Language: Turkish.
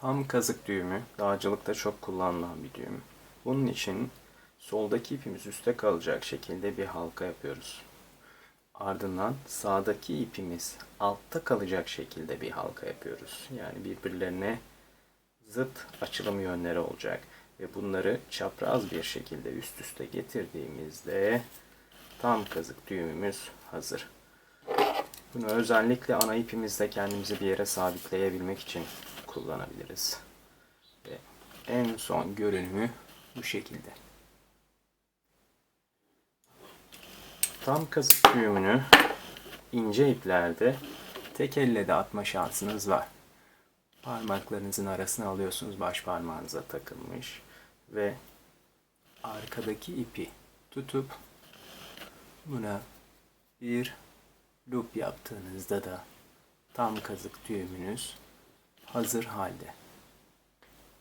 Tam kazık düğümü dağcılıkta çok kullanılan bir düğüm. Bunun için soldaki ipimiz üstte kalacak şekilde bir halka yapıyoruz. Ardından sağdaki ipimiz altta kalacak şekilde bir halka yapıyoruz. Yani birbirlerine zıt açılım yönleri olacak. Ve bunları çapraz bir şekilde üst üste getirdiğimizde tam kazık düğümümüz hazır. Bunu özellikle ana ipimizle kendimizi bir yere sabitleyebilmek için kullanabiliriz. Ve en son görünümü bu şekilde. Tam kazık düğümünü ince iplerde tek elle de atma şansınız var. Parmaklarınızın arasına alıyorsunuz baş parmağınıza takılmış ve arkadaki ipi tutup buna bir loop yaptığınızda da tam kazık düğümünüz hazır halde.